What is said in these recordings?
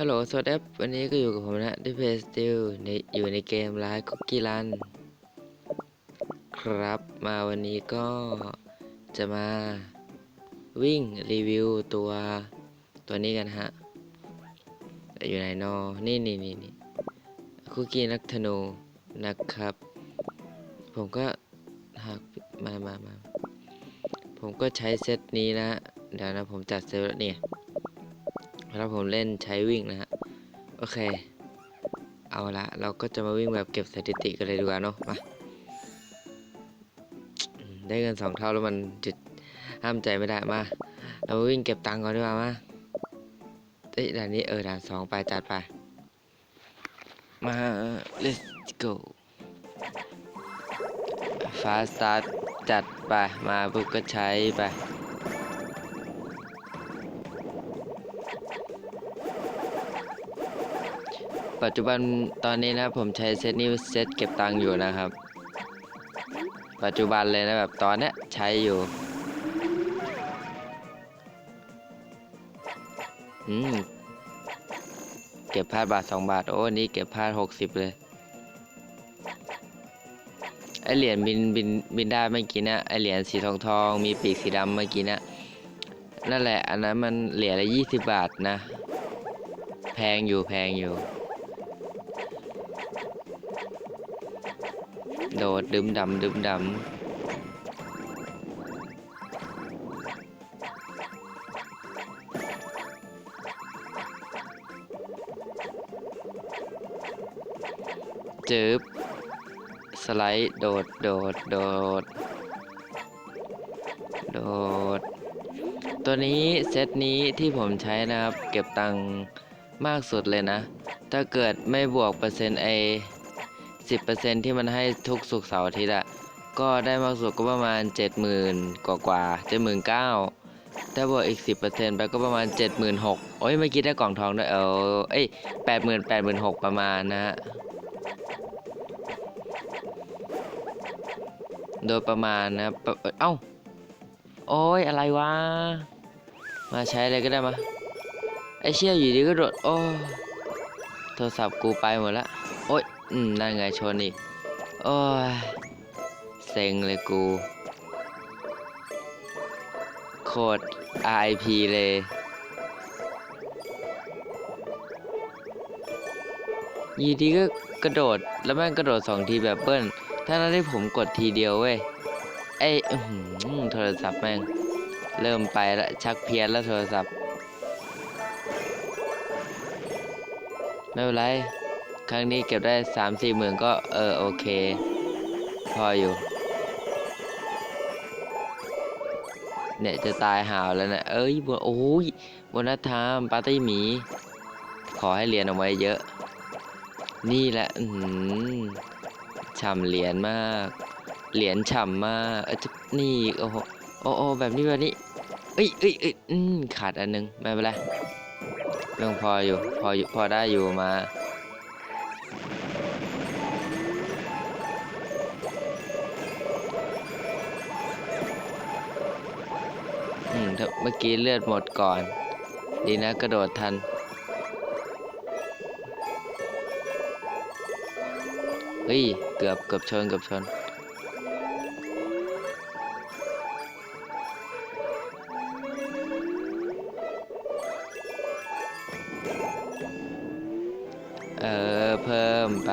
ฮัลโหลสวัสดีครับวันนี้ก็อยู่กับผมนะที่เพสติลในอยู่ในเกมไลฟ์คุกกี้รันครับมาวันนี้ก็จะมาวิ่งรีวิวตัวตัวนี้กันฮะอยู่ไหนนอนี่นี่นี่นี่คุกกี้นักธนูนะครับ ผมก็หากมามามาผมก็ใช้เซตนี้นะเดี๋ยวนะผมจัดเซตแล้วเนี่ย แล้วผมเล่นใช้วิ่งนะฮะ โอเค เอาละเราก็จะมาวิ่งแบบเก็บสถิติกันเลยดีกว่าเนาะ มา ได้เงินสองเท่าแล้วมันจิตห้ามใจไม่ได้มา เรามาวิ่งเก็บตังค์ก่อนดีกว่ามาเอ้ยด่านนี้เออด่านสองไปจัดไป มา let's go fast start จัดไป มาปุ๊บก็ใช้ไป ปัจจุบันตอนนี้นะผมใช้เซตนี้เซตเก็บตังค์อยู่นะครับ ปัจจุบันเลยนะแบบตอนเนี้ยใช้อยู่อืมเก็บพลาดบาทสองบาท โอ้นนี้เก็บพลาดหกสิบเลยไอเหรียญบินบินบินได้เมื่อกี้เนะไอเหรียญสีทองทองมีปีกสีดำเมื่อกี้เนะนั่นแหละ อันนั้นมันเหรียญละยี่สิบบาทนะ แพงอยู่แพงอยู่ โดดดึมดำดึมดำจึบสไลด์โดดโดดโดดโดด ตัวนี้เซตนี้ที่ผมใช้นะครับ เก็บตังค์มากสุดเลยนะ ถ้าเกิดไม่บวกเปอร์เซ็นต์ไอ สิบเปอร์เซนที่มันให้ทุกสุกเสาร์อาทิตย์อะก็ได้มากสุดก็ประมาณเจ็ดหมื่นกว่ากว่าเจ็ดหมื่นเก้าถ้าบวกอีกสิบเปอร์เซนไปก็ประมาณเจ็ดหมื่นหกโอ้ยเมื่อกี้ได้กล่องทองด้วยเออเอ้ยแปดหมื่นแปดหมื่นหกประมาณนะฮะโดยประมาณนะเอ้า โอ้ยอะไรวะ มาใช้อะไรก็ได้มา ไอเชี่ยอยู่ดีก็โดด โอ้ โทรศัพท์กูไปหมดละ โอ้ย อืมนั่นไงชนอีก โอ้ย เซ็งเลยกู โคตร RIP เลย ยีดีก็กระโดด แล้วแม่งกระโดดสองทีแบบเบิ้ล ถ้านั้นที่ผมกดทีเดียวเว้ย ไอ้โทรศัพท์แม่ง เริ่มไปละชักเพี้ยนแล้วโทรศัพท์ ไม่เป็นไร ครั้งนี้เก็บได้สามสี่หมื่นก็เออโอเค พออยู่ เนี่ยจะตายหาวแล้วนะเอ้ยบนโอ้ยบนนัทามปาร์ตี้หมี ขอให้เหรียญออกมาเยอะ นี่แหละอือหือฉ่ำเหรียญมาก เหรียญฉ่ำมากเออจะนี่อีกโอ้โหโอ้โอ้แบบนี้แบบนี้เอ้ยเอ้ยเอ้ยขาดอันหนึงไม่เป็นไรเรื่องพออยู่พออยู่พอได้อยู่มา เมื่อกี้เลือดหมดก่อน ดีนะกระโดดทัน เฮ้ย เกือบเกือบชนเกือบชน เออ เพิ่มไป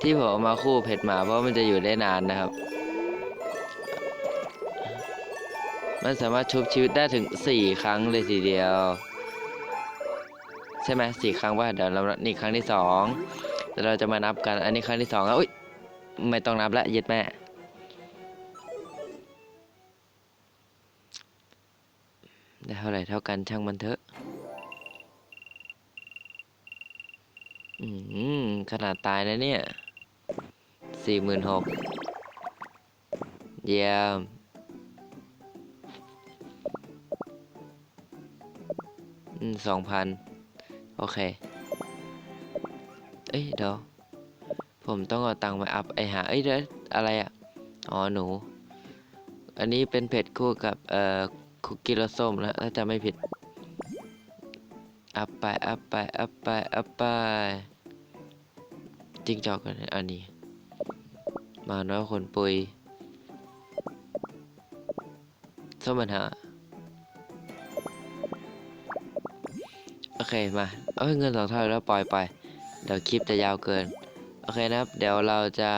ที่ผมเอามาคู่เผ็ดหมาเพราะมันจะอยู่ได้นานนะครับ มันสามารถชุบชีวิตได้ถึงสี่ครั้งเลยทีเดียว ใช่ไหมสี่ครั้งว่าเดี๋ยวเรานี่ครั้งที่สองเดี๋ยวเราจะมานับกัน อันนี้ครั้งที่สองแล้วอุ้ยไม่ต้องนับละเย็ดแม่ได้เท่าไหร่เท่ากันช่างมันเถอะอืมขนาดตายนะเนี่ยสี่หมื่นหกเยี่ยม สองพันโอเค เอ้ยเดี๋ยว ผมต้องเอาตังค์ไปอัพไอหา เอ้ยเดี๋ยวอะไรอะอ๋อหนู อันนี้เป็นเผ็ดคู่กับ เอ่อ คุกกี้รสส้มแล้วถ้าจะไม่ผิด อัพไป อัพไป อัพไป อัพไปจิ้งจอกกันอันนี้ มาน้อยคนปุยสมปัญหา โอเคมาเอ้ยเงินสองเท่าแล้วปล่อยไป เดี๋ยวคลิปจะยาวเกิน โอเคนะครับ เดี๋ยวเราจะ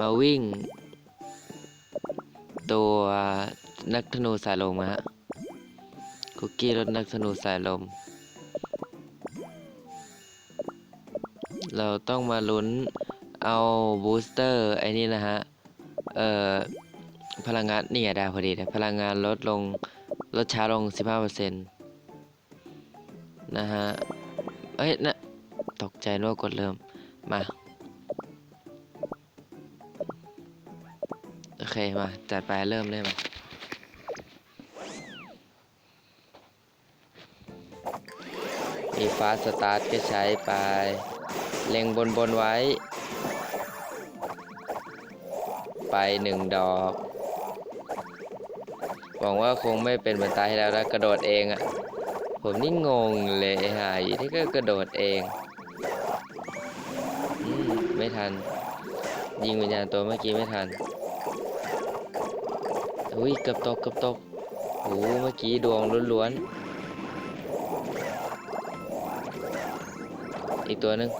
มาวิ่ง ตัวนักธนูสายลมนะฮะคุกกี้รถนักธนูสายลม เราต้องมาลุ้นเอาบูสเตอร์ไอ้นี่นะฮะ เอ่อพลังงานนี่ไงได้พอดีนะพลังงานลดลงลดช้าลง 15% นะฮะ เอ้ยนะตกใจนึกว่ากดเริ่ม มา โอเค มา จัดไปเริ่มเลยมามีฟาสตาร์ทก็ใช้ไป เล็งบนบนไว้ ไปหนึ่งดอก หวังว่าคงไม่เป็นเหมือนตาที่แล้วนะกระโดดเองอะ่ะ ผมนี่งงเลยหายที่ก็กระโดดเองอืมไม่ทัน ยิงวิญญาณตัวเมื่อกี้ไม่ทันอุ้ยเกือบตกเกือบตกโอ้เมื่อกี้ดวงล้วนๆ อีกตัวหนึง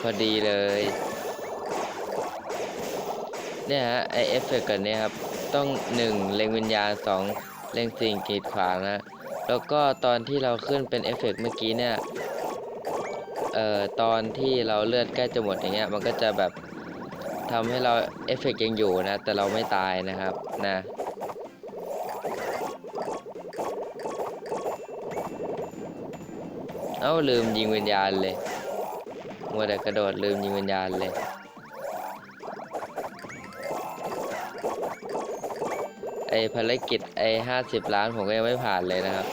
พอดีเลย เนี่ยฮะ ไอเอฟเฟกต์กันเนี่ยครับ ต้องหนึ่งเล็งวิญญาณสองเล็งสิ่งกีดขวางนะ แล้วก็ตอนที่เราขึ้นเป็นเอฟเฟกต์เมื่อกี้เนี่ยเอ่อตอนที่เราเลือดใกล้จะหมดอย่างเงี้ยมันก็จะแบบทำให้เราเอฟเฟกต์ยังอยู่นะแต่เราไม่ตายนะครับนะเอ้าลืมยิงวิญญาณเลยมัวแต่กระโดดลืมยิงวิญญาณเลย ไอภารกิจไอห้าสิบล้านผมก็ยังไม่ผ่านเลยนะครับ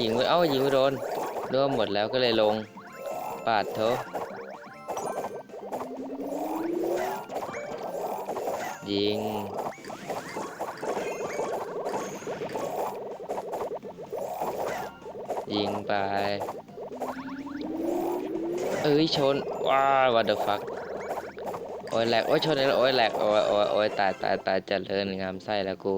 ยิงไม่เอ้ายิงไม่โดนร่วมหมดแล้วก็เลยลง ปาดเถอะยิงยิงไป เอ้ยชน ว้าว what the fuck โอ้ยแหลก โอ้ยชนแล้วโอ้ยแหลก โอ้ยโอ้ยโอ้ยตายตายตายเจริญงามไส้แล้วกู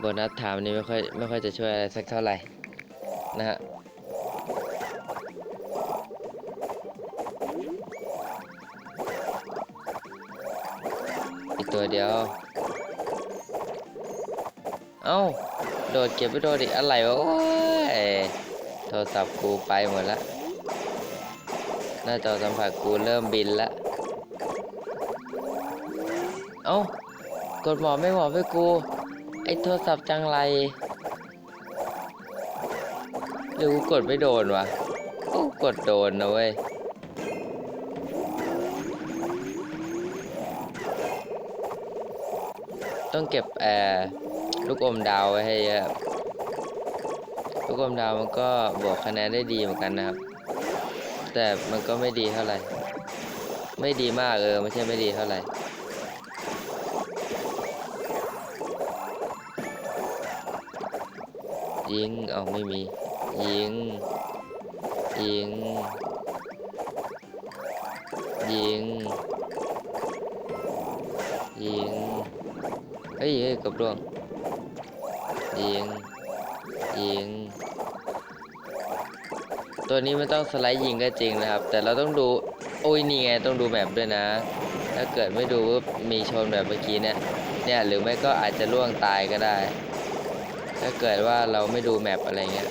โบนัสถามนี่ไม่ค่อยไม่ค่อยจะช่วยอะไรสักเท่าไหร่นะฮะ ตัวเดียว เอ้า โดดเก็บไปโดดอีกอะไรวะโอ้ยโทรศัพท์กูไปหมดละหน้าจอสัมผัสกูเริ่มบินละ เอ้ากดหมอบไม่หมอบให้กู ไอโทรศัพท์จังไรหรือกูกดไม่โดนวะ โอ้กดโดนนะเว้ย ต้องเก็บแอร์ลูกอมดาวไว้ให้เยอะลูกอมดาวมันก็บวกคะแนนได้ดีเหมือนกันนะครับ แต่มันก็ไม่ดีเท่าไหร่ ไม่ดีมากเออไม่ใช่ไม่ดีเท่าไหร่ยิงเอาไม่มี ยิง ยิง ยิง เฮ้ยเกับดวงยิงยิง ตัวนี้มันต้องสไลด์ยิงก็จริงนะครับ แต่เราต้องดูโอ้ยนี่ไงต้องดูแมปด้วยนะ ถ้าเกิดไม่ดูว่ามีชนแบบเมื่อกี้เนี่ยเนี่ยหรือไม่ก็อาจจะล่วงตายก็ได้ ถ้าเกิดว่าเราไม่ดูแมปอะไรเงี้ย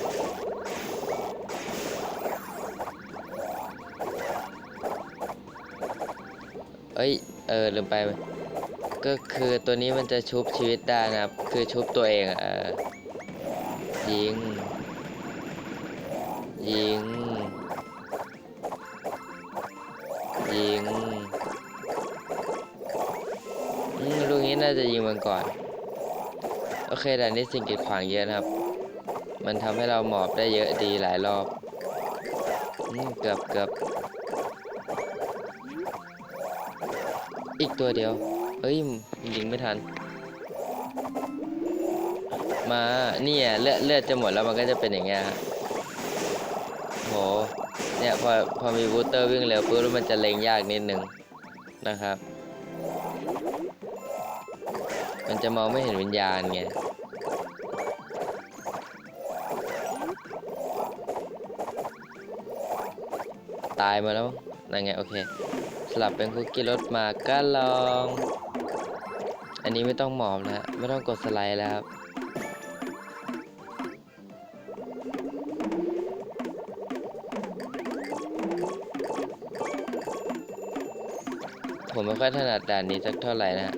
เอ้ย เออลืมไป ก็คือตัวนี้มันจะชุบชีวิตได้นะครับ คือชุบตัวเองอะเออยิง ยิง ยิงลูกนี้น่าจะยิงมันก่อน โอเคแต่นี่สิ่งกีดขวางเยอะนะครับ มันทำให้เราหมอบได้เยอะดีหลายรอบอเกือบเกือบอีกตัวเดียว เอ้ยยิงไม่ทัน มาเนี่ยเลือดเลือดจะหมดแล้วมันก็จะเป็นอย่างเงี้ยฮะโหเนี่ยพอพอมีบูสเตอร์วิ่งเร็วปุ๊บแล้วมันจะเล็งยากนิดนึงนะครับ มันจะมองไม่เห็นวิญญาณไงตายมาแล้วนั่นไงโอเค สลับเป็นคุกกี้รสมาก็ลอง อันนี้ไม่ต้องหมอบแล้วไม่ต้องกดสไลด์แล้วครับผมไม่ค่อยถนัดด่านนี้สักเท่าไหร่นะ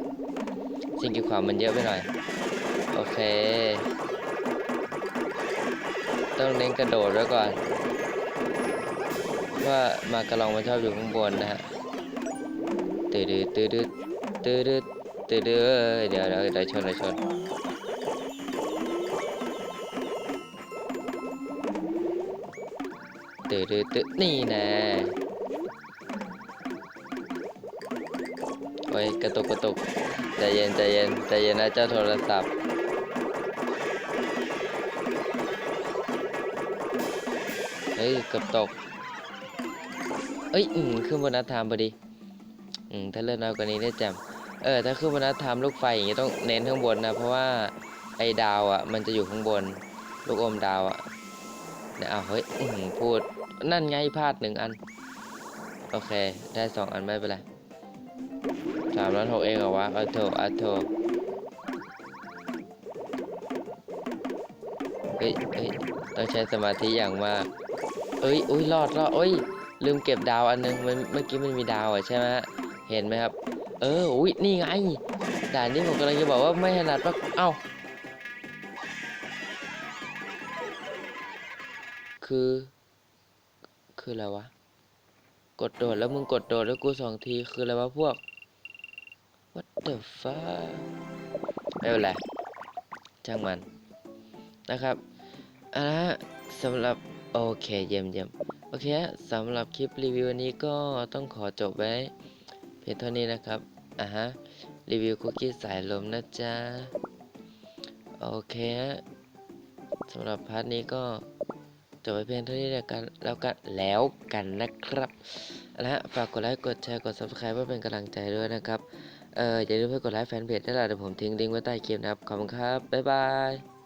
สิ่งกีดขวางมันเยอะไปหน่อย โอเค ต้องเน้นกระโดดไว้ก่อน ว่ามากระลองมันชอบอยู่ข้างบนนะฮะตืดตืดตืดตืดตืด เดี๋ยวเดี๋ยวเดี๋ยวชนเดี๋ยวชนตืดตืดนี่แน่โอ้ยกระตุกกระตุกใจเย็นใจเย็นใจเย็นนะเจ้าโทรศัพท์เฮ้ยเกือบตก เอ้ย อืมขึ้นบนนัดทามพอดี อืม ถ้าเลื่อนน้อยกว่านี้ได้แจ่ม เออถ้าขึ้นบนนัดทามลูกไฟอย่างงี้ต้องเน้นข้างบนนะเพราะว่าไอ้ดาวอะ มันจะอยู่ข้างบน ลูกอมดาวอะเนี่ยอ้าวเฮ้ยพูดนั่นไงพลาดหนึ่งอัน โอเค ได้สองอันไม่เป็นไรสามร้อยหกเองเหรอวะอัโถอัโถเฮ้ยเฮ้ยต้องใช้สมาธิอย่างมากเอ้ยอุ้ยรอดรอดเอ้ยลืมเก็บดาวอันนึงมันเมื่อกี้มันมีดาวอะใช่ไหมเห็นไหมครับ เอออุ้ยนี่ไงด่านนี้ผมกำลังจะบอกว่าไม่ถนัดปะเอ้าคือ คืออะไรวะ กดโดดแล้วมึงกดโดดแล้วกูสองทีคืออะไรวะพวก what the fuck ไม่เป็นไรช่างมันนะครับอะนะสำหรับโอเคเยี่ยมเยี่ยมโอเคสำหรับคลิปรีวิววันนี้ก็ต้องขอจบไว้ พียงเท่านี้นะครับอะฮะรีวิวคุกกี้สายลมนะจ๊ะ โอเคฮะสำหรับพาร์ทนี้ก็จบไปเพียงเท่านี้แล้วกันแล้วกันแล้วกันนะครับเอาละฮะฝากกดไลค์กดแชร์กด subscribe เพื่อเป็นกำลังใจด้วยนะครับเอออย่าลืมไปกดไลค์แฟนเพจได้ละเดี๋ยวผมทิ้งลิงก์ไว้ใต้คลิปนะครับขอบคุณครับบ๊ายบาย